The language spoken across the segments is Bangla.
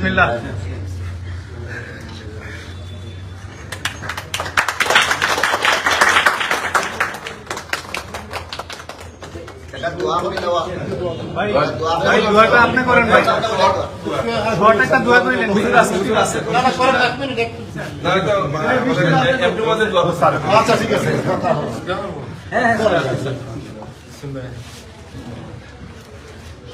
বিসমিল্লাহ। ভাই ভাই দোয়াটা আপনি করেন ভাই। দোয়াটা একটা দোয়া করিলেন হুজুর আছে হুজুর আছে। আচ্ছা ঠিক আছে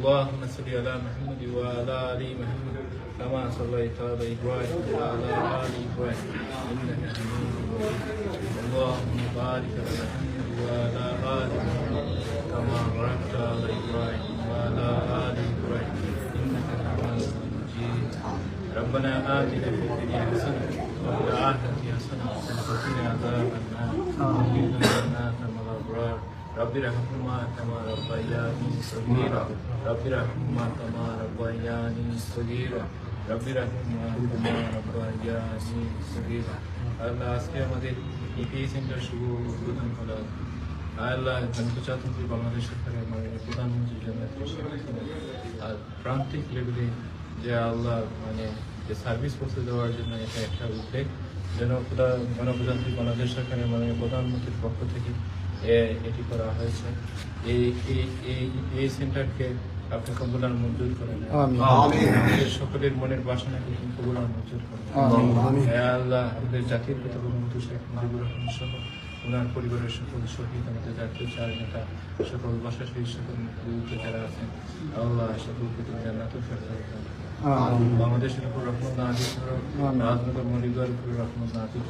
اللهم صل على محمد وعلى آل محمد كما صليت على إبراهيم وعلى آل إبراهيم. إنك حميد مجيد. اللهم بارك على محمد وعلى آل محمد كما باركت على إبراهيم وعلى آل إبراهيم. إنك حميد مجيد. ربنا آتنا في الدنيا حسنة وفي الآخرة حسنة وقنا عذاب النار. وقنا جنات مع الأبرار رب ارحمهما كما ربياني صغيرا رب ارحمهما كما ربياني صغيرا رب ارحمهما كما ربياني صغيرا আল্লাহ আজকে আমাদের ইপিএ সেন্টার শুভ উদ্বোধন হলো আল্লাহ প্রজাতন্ত্রী বাংলাদেশ সরকারের মাননীয় প্রধানমন্ত্রী জনাব শেখ হাসিনা আর প্রান্তিক লেভেলে যে আল্লাহ মানে যে সার্ভিস পৌঁছে দেওয়ার জন্য এটা একটা উদ্বেগ। যেন প্রধান গণপ্রজাতন্ত্রী বাংলাদেশ সরকারের মাননীয় প্রধানমন্ত্রীর পক্ষ থেকে এটি করা হয়েছে। এই এই- এই সেন্টারকে আপনি কবুলার মঞ্জুর করেন। সকলের মনের বাসনাকে কিন্তু কবুলার মঞ্জুর করেন। আল্লাহ আমাদের জাতির পিতা বঙ্গবন্ধু শেখ মুজিবুর রহমান সহ ওনার পরিবারের সকল শহীদ আমাদের জাতীয় চার নেতা সকল বাসা শহীদ সকল মুক্তিযুদ্ধ যারা আছেন আল্লাহ সকলকে তুমি জান্নাত ফেরত বাংলাদেশের উপর রহমত নাজির করো রাজনগর মলিগড়ের উপর রহমত নাজির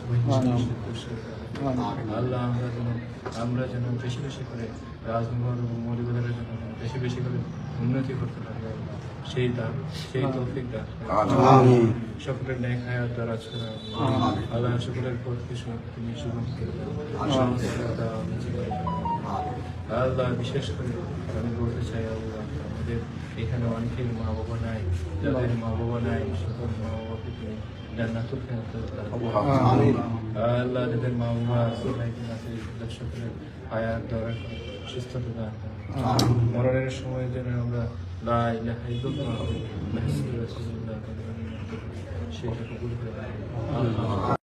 আল্লাহ আমরা যেন আমরা যেন বেশি বেশি করে রাজনগর এবং মলিগড়ের জন্য বেশি বেশি করে উন্নতি করতে পারি সেই দান সেই তৌফিক দান সকলের ন্যায় হায়াত দ্বারা ছাড়া আল্লাহ সকলের পক্ষে তুমি। আল্লাহ বিশেষ করে আমি বলতে চাই আল্লাহ এখানে অনেকের মা বাবা নাই যাদের মা বাবা নাই সকল মা বাবাকে তুমি জান্নাতুল আল্লাহ। যাদের মা বাবা আছে ভাই বোন আছে তাদের সকলের হায়াত দ্বারা সুস্থতা দান মরণের সময় যেন আমরা লা ইলাহা ইল্লাল্লাহ মুহাম্মাদুর রাসূলুল্লাহ সেটা কবুল করে দাও।